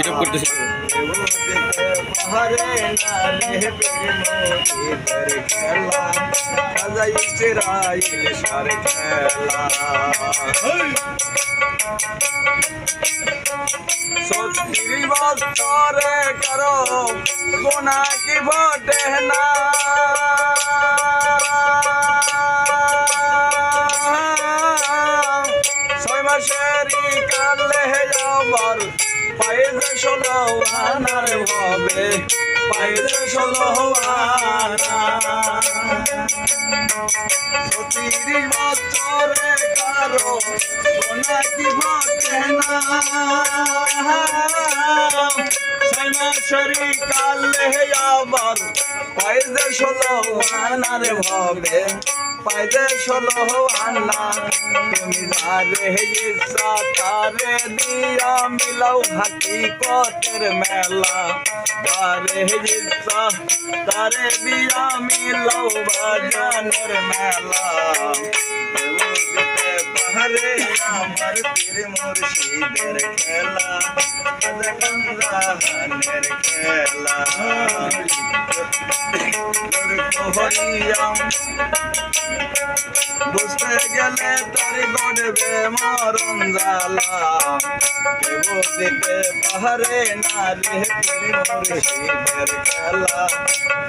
YouTube করতেছি সার সত্যি বছরে করো গোনা কি বটে না? আনার হবে পায়েছে ষোলো আনা। তিরিশ বছরে কারও গোনা কি ঘটে না কালে আবার পায়েছে ষোলো আনার হবে। পাইদে ষোলো আনা। তুমি যারে ইচ্ছা তারে দিয়া মিলাও হাকিকতের মেলা। যারে ইচ্ছা তারে দিয়া মিলাও বাজানের মেলা। পাহাড়ে আমার পীর মুর্শিদের খেলা। কান্দাহানের খেলা। হরিয়াম বুঝতে গেলে তার গড়বে মরণ জ্বালা। কেউ দিতে পাহাড়ে না রে মুর্শিদের খেলা।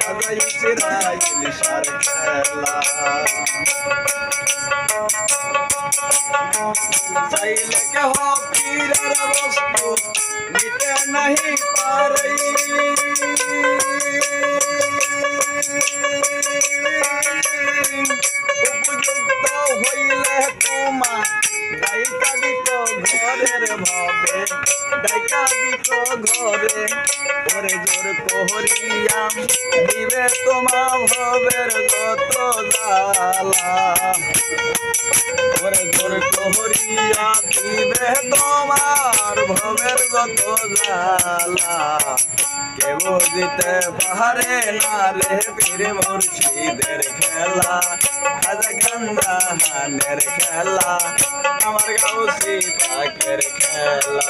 বাজাই চিরাইল সার খেলা। চাইলে কেহ পীরের বস্তু নিতে নাহি পারে। ঘরে ওরে জোর কোহরিয়াম দিবে তোমা ভবের যত জালা ওরে জোর কোহরিয়া দিবে তোমার ভবের যত জ্বালা, কেউ দিতে পারে না রে পীর মুর্শিদের খেলা। খাজা গঙ্গা হানের খেলা, আমার গাউসি পাকের খেলা।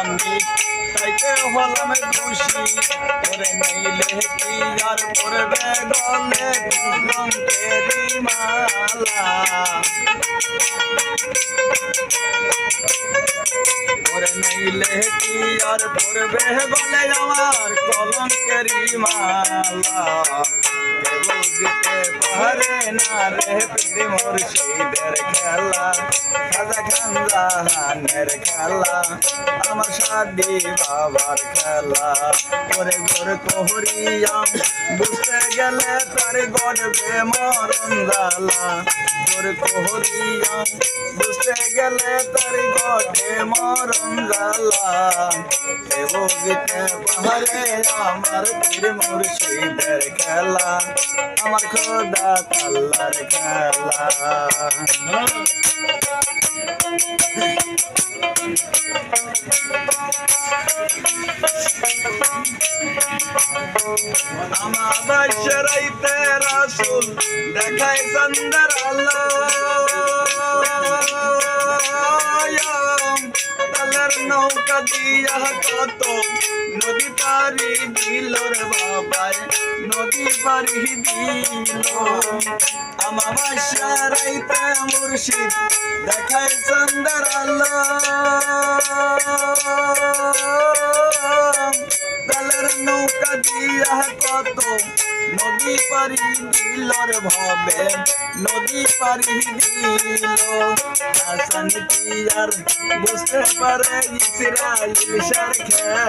আমি তাইতে হলাম দোষী। করে নইলে কি আর করবে গলে রঙেরি মালা। ওরে নইলে কি আর পড়বে বলে আমার কলঙ্কেরি মালা। কেউ দিতে পারে না রে পীর মুর্শিদের খেলা খাজা খান্দা হানের খেলা, আমার সাদি বাবার খেলা। ওরে গোর কোহরিয়াম বুঝতে গেলে তার গড়বে মরণ জ্বালা। গোর কোহরিয়াম বুঝতে গেলে তার গড়ে মরণ জ্বালা। কেউ দিতে পারে আমার পীর মুর্শিদের খেলা, আমার খোদা তাল্লার আমার বাসরাইতে রাসুল দেখায় চন্দ্র আলো তালের নৌকা দিয়া কত নদী পারি দিল রে বাবাই নদী পারি দিল আমার বাসরাইতে মুর্শিদ দেখায় চন্দ্র আলো তালের নৌকা দিয়া কত নদী পারি দিলর ভাবে নদী পারি দিল হাসান কি আর বুঝতে পারে ইসরাইল সার খেলা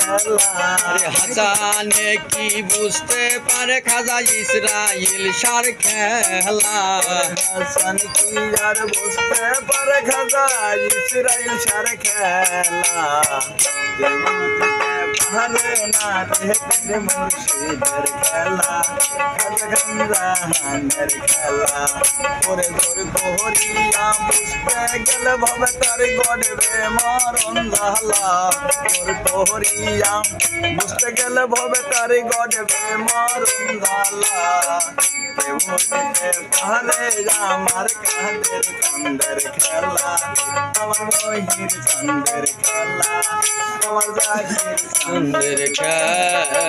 পারে খাজা ইসরাইল সার খেলা হাসান কি আর বসতে পারে খাজা ইসরাইল সার খেলা। কেউ না রে মুর্শিদের খেলা। খাজা গামরাহানের খেলা। ওরে ধর তোহরিয়া বুঝতে গেলে ভবে তার গড়বে মরণ জালা তোর তোহরিয়া বুঝতে গেলে ভবে তার গড়বে মরণ জালা পারে আমার কাঁদের কান্দের খেলা। আমার মহির চন্দের খেলা। আমার জাগির চন্দের সুন্দর খেলা